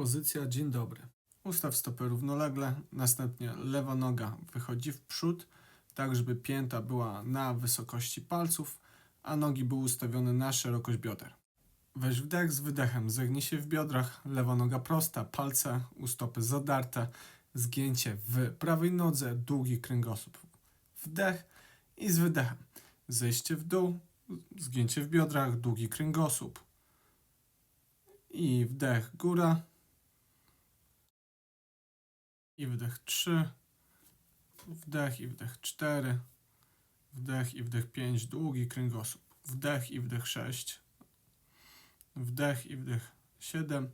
Pozycja dzień dobry. Ustaw stopy równolegle, następnie lewa noga wychodzi w przód, tak żeby pięta była na wysokości palców, a nogi były ustawione na szerokość bioder. Weź wdech z wydechem, zegnij się w biodrach, lewa noga prosta, palce u stopy zadarte, zgięcie w prawej nodze, długi kręgosłup. Wdech i z wydechem. Zejście w dół, zgięcie w biodrach, długi kręgosłup. I wdech góra. I wdech 3. Wdech i wdech 4. Wdech i wdech 5, długi kręgosłup. Wdech i wdech 6. Wdech i wdech 7.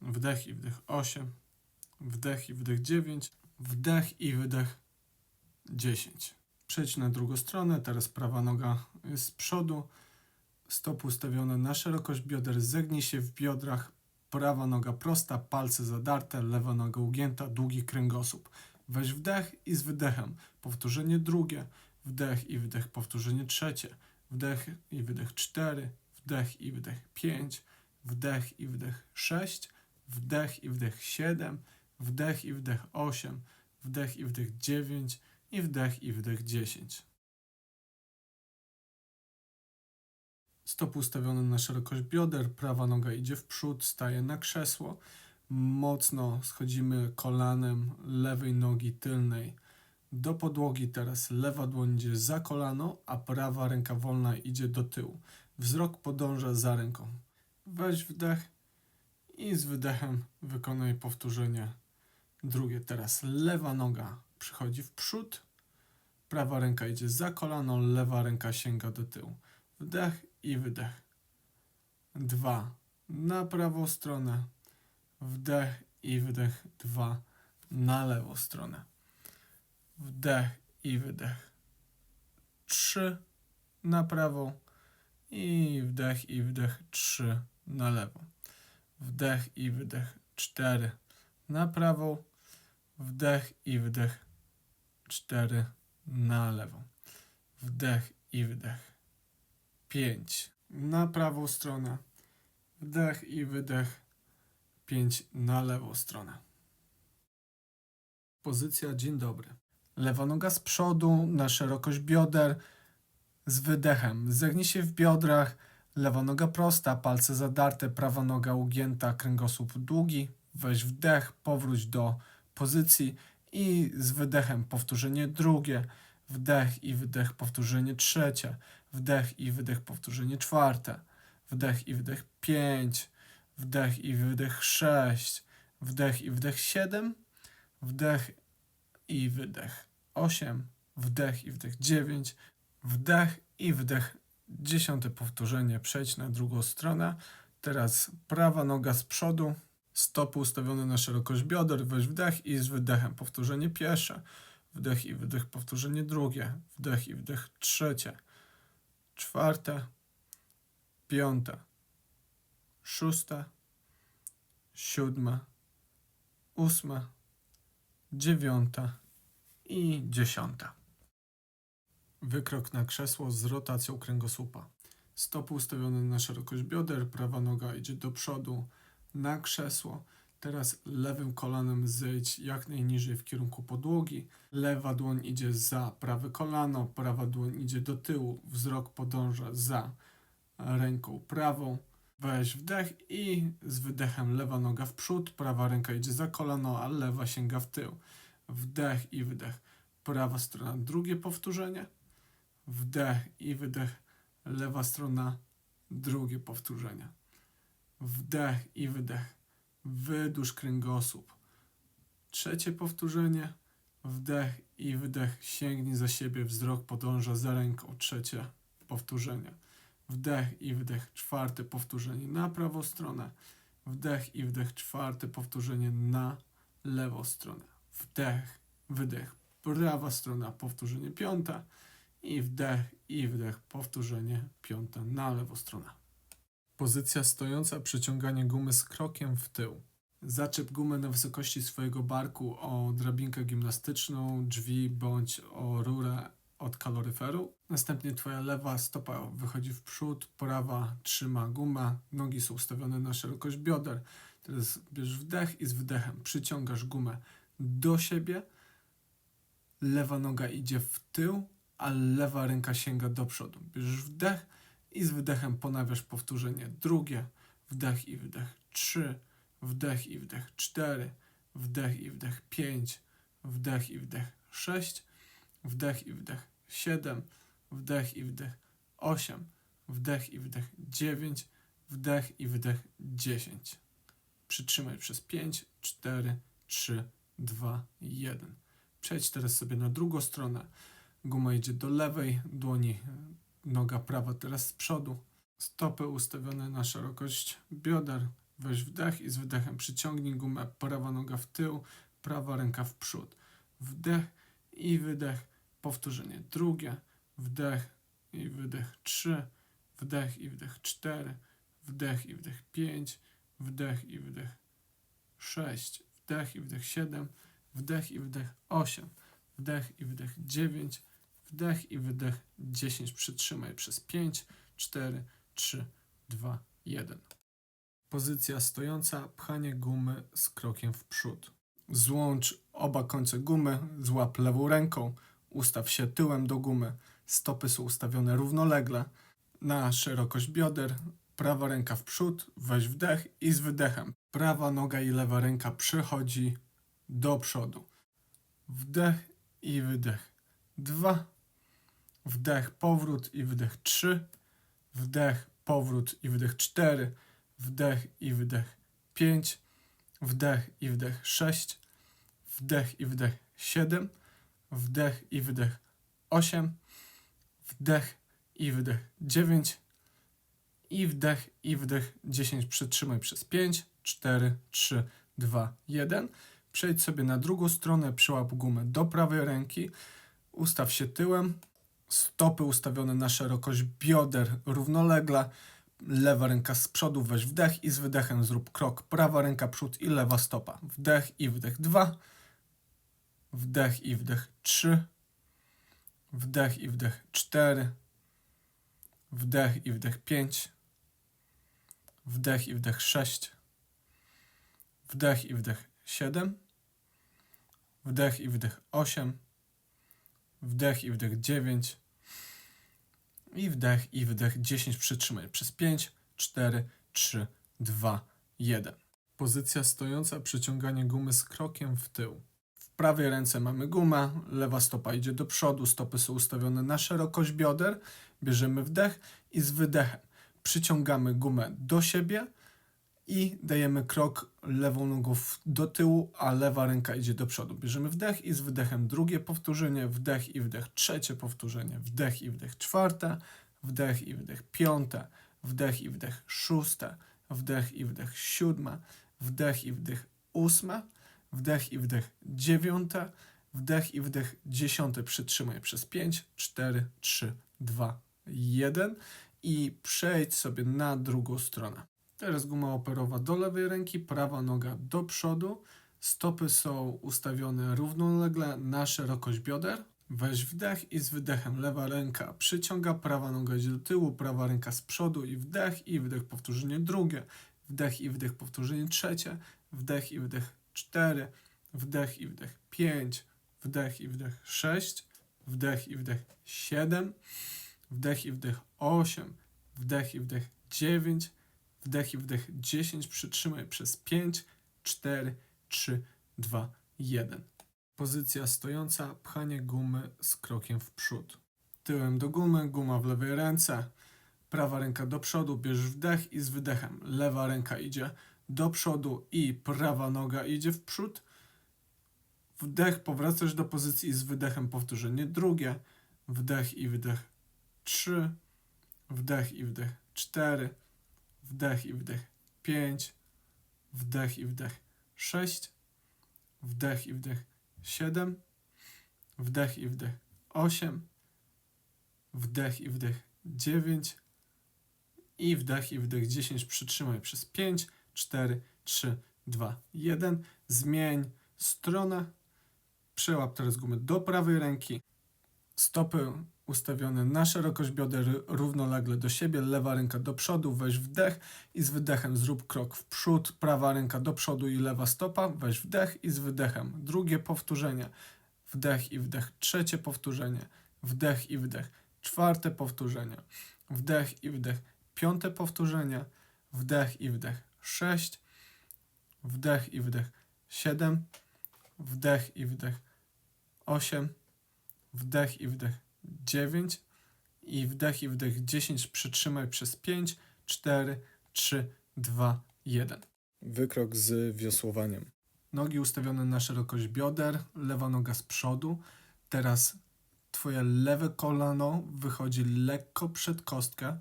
Wdech i wdech 8. Wdech i wdech 9. Wdech i wydech 10. Przejdź na drugą stronę. Teraz prawa noga jest z przodu. Stopy ustawione na szerokość bioder. Zegnij się w biodrach. Prawa noga prosta, palce zadarte, lewa noga ugięta, długi kręgosłup. Weź wdech i z wydechem. Powtórzenie drugie. Wdech i wydech, powtórzenie trzecie. Wdech i wydech cztery. Wdech i wydech pięć. Wdech i wydech sześć. Wdech i wdech siedem. Wdech i wdech osiem. Wdech i wdech dziewięć. I wdech i wdech dziesięć. Stopy ustawione na szerokość bioder, prawa noga idzie w przód, staje na krzesło. Mocno schodzimy kolanem lewej nogi tylnej do podłogi. Teraz lewa dłoń idzie za kolano, a prawa ręka wolna idzie do tyłu. Wzrok podąża za ręką. Weź wdech i z wydechem wykonaj powtórzenie drugie. Teraz lewa noga przychodzi w przód, prawa ręka idzie za kolano, lewa ręka sięga do tyłu. Wdech i wydech. Dwa. Na prawą stronę. Wdech i wydech. Dwa. Na lewą stronę. Wdech i wydech. Trzy. Na prawą. I wdech i wydech. Trzy. Na lewą. Wdech i wydech. Cztery. Na prawą. Wdech i wydech. Cztery. Na lewą. Wdech i wydech. 5 na prawą stronę, wdech i wydech, 5 na lewą stronę. Pozycja dzień dobry. Lewa noga z przodu na szerokość bioder z wydechem. Zegnij się w biodrach, lewa noga prosta, palce zadarte, prawa noga ugięta, kręgosłup długi. Weź wdech, powróć do pozycji i z wydechem powtórzenie drugie. Wdech i wydech, powtórzenie trzecie. Wdech i wydech, powtórzenie czwarte. Wdech i wydech pięć. Wdech i wydech sześć. Wdech i wydech siedem. Wdech i wydech osiem. Wdech i wydech dziewięć. Wdech i wydech dziesiąte powtórzenie. Przejdź na drugą stronę. Teraz prawa noga z przodu. Stopy ustawione na szerokość bioder. Weź wdech i z wydechem powtórzenie pierwsze. Wdech i wydech, powtórzenie drugie. Wdech i wydech trzecie. Czwarte. Piąte. Szóste. Siódme. Ósme. Dziewiąte. I dziesiąte. Wykrok na krzesło z rotacją kręgosłupa. Stopy ustawione na szerokość bioder, prawa noga idzie do przodu na krzesło. Teraz lewym kolanem zejdź jak najniżej w kierunku podłogi. Lewa dłoń idzie za prawe kolano, prawa dłoń idzie do tyłu. Wzrok podąża za ręką prawą. Weź wdech i z wydechem lewa noga w przód, prawa ręka idzie za kolano, a lewa sięga w tył. Wdech i wydech. Prawa strona, drugie powtórzenie. Wdech i wydech. Lewa strona, drugie powtórzenie. Wdech i wydech wydłuż kręgosłup. Trzecie powtórzenie, wdech i wydech, sięgnij za siebie, wzrok podąża za ręką. Trzecie powtórzenie, wdech i wydech, czwarte powtórzenie na prawą stronę, wdech i wydech, czwarte powtórzenie na lewą stronę. Wdech, wydech, prawa strona, powtórzenie piąte. I wdech i wydech, powtórzenie piąte na lewą stronę. Pozycja stojąca, przyciąganie gumy z krokiem w tył. Zaczep gumę na wysokości swojego barku o drabinkę gimnastyczną, drzwi bądź o rurę od kaloryferu. Następnie twoja lewa stopa wychodzi w przód, prawa trzyma gumę, nogi są ustawione na szerokość bioder. Teraz bierzesz wdech i z wydechem przyciągasz gumę do siebie. Lewa noga idzie w tył, a lewa ręka sięga do przodu. Bierzesz wdech i z wydechem ponawiasz powtórzenie drugie. Wdech i wydech trzy, wdech i wdech cztery, wdech i wdech pięć, wdech i wdech sześć, wdech i wdech siedem, wdech i wdech osiem, wdech i wdech dziewięć, wdech i wydech dziesięć. Przytrzymaj przez 5, 4, 3, 2, 1. Przejdź teraz sobie na drugą stronę. Guma idzie do lewej dłoni, noga prawa teraz z przodu. Stopy ustawione na szerokość bioder. Weź wdech i z wydechem przyciągnij gumę. Prawa noga w tył, prawa ręka w przód. Wdech i wydech. Powtórzenie drugie. Wdech i wydech 3. Wdech i wydech 4. Wdech i wydech 5 wdech i wydech 6, wdech i wydech 7, wdech i wydech 8, wdech i wydech 9, wdech i wydech 10. Przytrzymaj przez 5, 4, 3, 2, 1. Pozycja stojąca, pchanie gumy z krokiem w przód. Złącz oba końce gumy, złap lewą ręką, ustaw się tyłem do gumy, stopy są ustawione równolegle na szerokość bioder, prawa ręka w przód, weź wdech i z wydechem. Prawa noga i lewa ręka przechodzi do przodu. Wdech i wydech. Dwa. Wdech, powrót i wydech. Trzy. Wdech, powrót i wydech. Cztery. Wdech i wydech. Pięć. Wdech i wydech. Sześć. Wdech i wydech. Siedem. Wdech i wydech. Osiem. Wdech i wydech. Dziewięć i wdech, i wdech 10 przytrzymaj przez 5, 4, 3, 2, 1. Przejdź sobie na drugą stronę, przyłap gumę do prawej ręki, ustaw się tyłem, stopy ustawione na szerokość bioder równolegle, lewa ręka z przodu, weź wdech i z wydechem zrób krok, prawa ręka przód i lewa stopa. Wdech i wdech 2, wdech i wdech 3, wdech i wdech 4, wdech i wdech 5, wdech i wdech 6, wdech i wdech 7, wdech i wdech 8, wdech i wdech 9 i wdech i wdech 10. Przytrzymaj przez 5, 4, 3, 2, 1. Pozycja stojąca, przyciąganie gumy z krokiem w tył. W prawej ręce mamy gumę, lewa stopa idzie do przodu, stopy są ustawione na szerokość bioder. Bierzemy wdech i z wydechem przyciągamy gumę do siebie i dajemy krok lewą nogą do tyłu, a lewa ręka idzie do przodu. Bierzemy wdech i z wydechem drugie powtórzenie, wdech i wdech trzecie powtórzenie, wdech i wdech czwarte, wdech i wdech piąte, wdech i wdech szóste, wdech i wdech siódme, wdech i wdech ósme, wdech i wdech dziewiąte, wdech i wdech dziesiąte. Przytrzymaj przez 5, 4, 3, 2, 1 i przejdź sobie na drugą stronę. Teraz guma operowa do lewej ręki, prawa noga do przodu. Stopy są ustawione równolegle na szerokość bioder. Weź wdech i z wydechem lewa ręka przyciąga, prawa noga idzie do tyłu, prawa ręka z przodu i wdech i wdech powtórzenie drugie, wdech i wdech powtórzenie trzecie, wdech i wdech cztery, wdech i wdech pięć, wdech i wdech sześć, wdech i wdech siedem, wdech i wdech 8, wdech i wdech 9, wdech i wdech 10. Przytrzymaj przez 5, 4, 3, 2, 1. Pozycja stojąca, pchanie gumy z krokiem w przód. Tyłem do gumy, guma w lewej ręce. Prawa ręka do przodu, bierz wdech i z wydechem. Lewa ręka idzie do przodu i prawa noga idzie w przód. Wdech, powracasz do pozycji z wydechem, powtórzenie drugie. Wdech i wydech 3, wdech i wdech 4, wdech i wdech. 5, wdech i wdech. 6, wdech i wdech. 7, wdech i wdech. 8, wdech i wdech. 9 i wdech i wdech. 10. Przytrzymaj przez 5, 4, 3, 2, 1. Zmień stronę. Przełap teraz gumę do prawej ręki. Stopy ustawione na szerokość bioder równolegle do siebie, lewa ręka do przodu, weź wdech i z wydechem zrób krok w przód, prawa ręka do przodu i lewa stopa, weź wdech i z wydechem. Drugie powtórzenie, wdech i wdech. Trzecie powtórzenie, wdech i wdech. Czwarte powtórzenie, wdech i wdech. Piąte powtórzenie, wdech i wdech. Sześć, wdech i wdech. Siedem, wdech i wdech. Osiem, wdech i wdech 9 i wdech i wdech 10 przytrzymaj przez 5, 4, 3, 2, 1. Wykrok z wiosłowaniem. Nogi ustawione na szerokość bioder, lewa noga z przodu. Teraz twoje lewe kolano wychodzi lekko przed kostkę.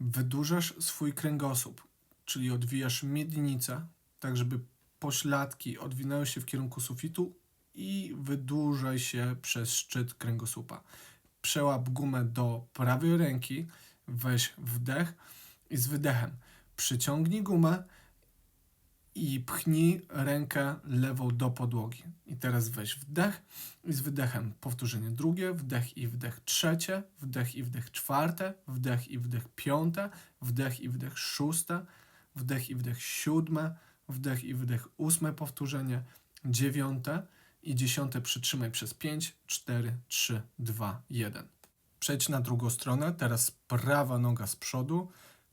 Wydłużasz swój kręgosłup, czyli odwijasz miednicę, tak żeby pośladki odwinęły się w kierunku sufitu i wydłużaj się przez szczyt kręgosłupa. Przełap gumę do prawej ręki, weź wdech i z wydechem. Przyciągnij gumę i pchnij rękę lewą do podłogi. I teraz weź wdech i z wydechem. Powtórzenie drugie, wdech i wdech trzecie, wdech i wdech czwarte, wdech i wdech piąte, wdech i wdech szóste, wdech i wdech siódme, wdech i wdech ósme powtórzenie, dziewiąte, i dziesiąte przytrzymaj przez 5, 4, 3, 2, 1. Przejdź na drugą stronę, teraz prawa noga z przodu,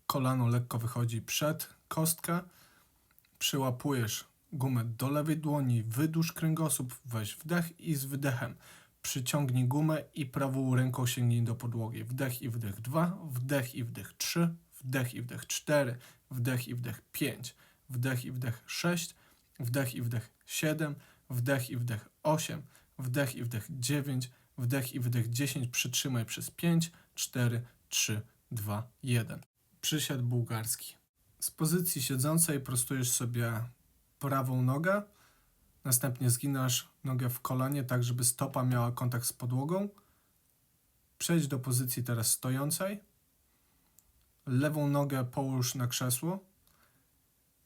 kolano lekko wychodzi przed kostkę, przyłapujesz gumę do lewej dłoni, wydłuż kręgosłup, weź wdech i z wydechem przyciągnij gumę i prawą ręką sięgnij do podłogi. Wdech i wdech 2, wdech i wdech 3, wdech i wdech 4, wdech i wdech 5, wdech i wdech 6, wdech i wdech 7, wdech i wdech 8, wdech i wdech 9, wdech i wdech 10, przytrzymaj przez 5, 4, 3, 2, 1. Przysiad bułgarski. Z pozycji siedzącej prostujesz sobie prawą nogę, następnie zginasz nogę w kolanie, tak żeby stopa miała kontakt z podłogą. Przejdź do pozycji teraz stojącej. Lewą nogę połóż na krzesło.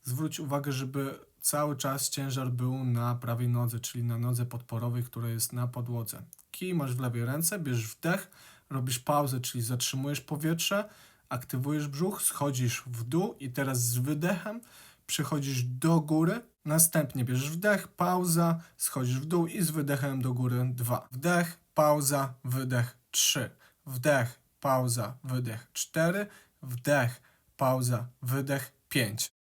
Zwróć uwagę, żeby cały czas ciężar był na prawej nodze, czyli na nodze podporowej, która jest na podłodze. Kij masz w lewej ręce, bierzesz wdech, robisz pauzę, czyli zatrzymujesz powietrze, aktywujesz brzuch, schodzisz w dół i teraz z wydechem przechodzisz do góry. Następnie bierzesz wdech, pauza, schodzisz w dół i z wydechem do góry dwa. Wdech, pauza, wydech trzy. Wdech, pauza, wydech cztery. Wdech, pauza, wydech pięć.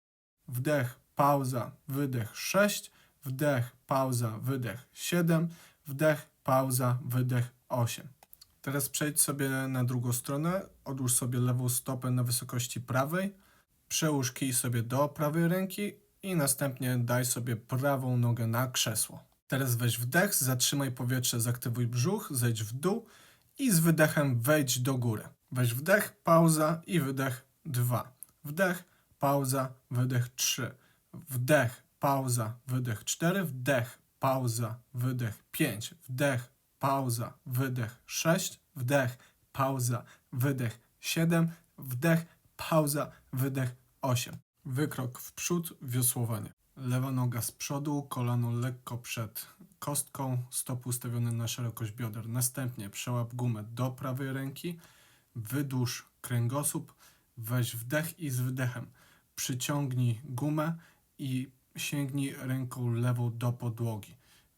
Wdech, pauza, wydech 6, wdech, pauza, wydech 7, wdech, pauza, wydech 8. Teraz przejdź sobie na drugą stronę, odłóż sobie lewą stopę na wysokości prawej, przełóż kij sobie do prawej ręki i następnie daj sobie prawą nogę na krzesło. Teraz weź wdech, zatrzymaj powietrze, zaktywuj brzuch, zejdź w dół i z wydechem wejdź do góry. Weź wdech, pauza i wydech 2. Wdech, pauza, wydech 3 wdech, pauza, wydech. 4, wdech, pauza, wydech. 5, wdech, pauza, wydech. 6, wdech, pauza, wydech. 7, wdech, pauza, wydech. 8. Wykrok w przód, wiosłowanie. Lewa noga z przodu, kolano lekko przed kostką, stop ustawiony na szerokość bioder. Następnie przełap gumę do prawej ręki, wydłuż kręgosłup, weź wdech i z wydechem przyciągnij gumę i sięgnij ręką lewą do podłogi.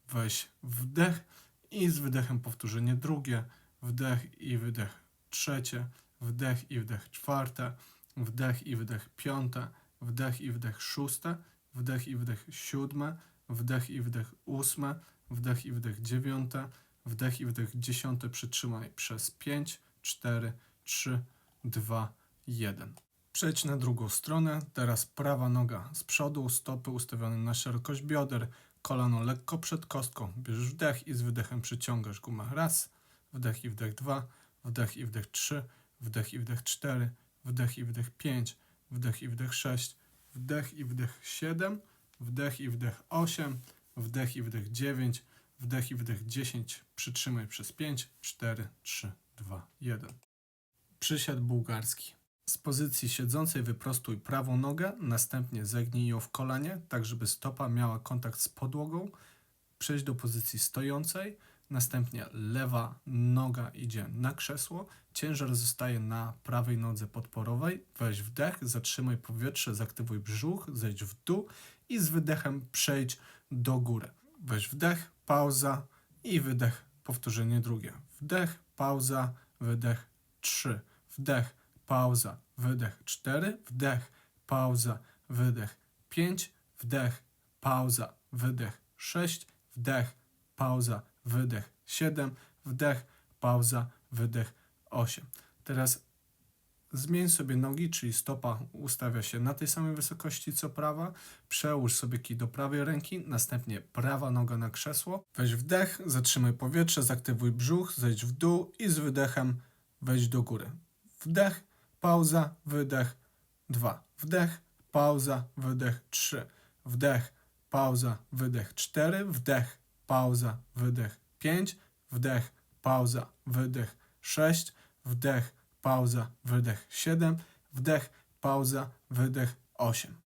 Weź wdech i z wydechem powtórzenie drugie, wdech i wydech trzecie, wdech i wdech czwarte, wdech i wydech piąte, wdech i wdech szóste, wdech i wdech siódme, wdech i wdech ósme, wdech i wdech dziewiąte, wdech i wdech dziesiąte przytrzymaj przez 5, 4, 3, 2, 1. Przejdź na drugą stronę. Teraz prawa noga z przodu, stopy ustawione na szerokość bioder, kolano lekko przed kostką. Bierzesz wdech i z wydechem przyciągasz gumę. Raz, wdech i wdech dwa, wdech i wdech trzy, wdech i wdech cztery, wdech i wdech pięć, wdech i wdech sześć, wdech i wdech siedem, wdech i wdech osiem, wdech i wdech dziewięć, wdech i wdech dziesięć. Przytrzymaj przez pięć, cztery, trzy, dwa, jeden. Przysiad bułgarski. Z pozycji siedzącej wyprostuj prawą nogę, następnie zegnij ją w kolanie, tak żeby stopa miała kontakt z podłogą. Przejdź do pozycji stojącej, Następnie lewa noga idzie na krzesło, ciężar zostaje na prawej nodze podporowej. Weź wdech, zatrzymaj powietrze, zaktywuj brzuch, zejdź w dół i z wydechem przejdź do góry. Weź wdech, pauza i wydech, powtórzenie drugie. Wdech, pauza, wydech, trzy. Wdech, pauza, wydech, cztery. Wdech, pauza, wydech, pięć. Wdech, pauza, wydech, sześć. Wdech, pauza, wydech, siedem. Wdech, pauza, wydech, osiem. Teraz zmień sobie nogi, czyli stopa ustawia się na tej samej wysokości co prawa. Przełóż sobie kij do prawej ręki, następnie prawa noga na krzesło. Weź wdech, zatrzymaj powietrze, zaktywuj brzuch, zejdź w dół i z wydechem wejdź do góry. Wdech, pauza, wydech, dwa. Wdech, pauza, wydech, trzy. Wdech, pauza, wydech, cztery. Wdech, pauza, wydech, pięć. Wdech, pauza, wydech, sześć. Wdech, pauza, wydech, siedem. Wdech, pauza, wydech, osiem.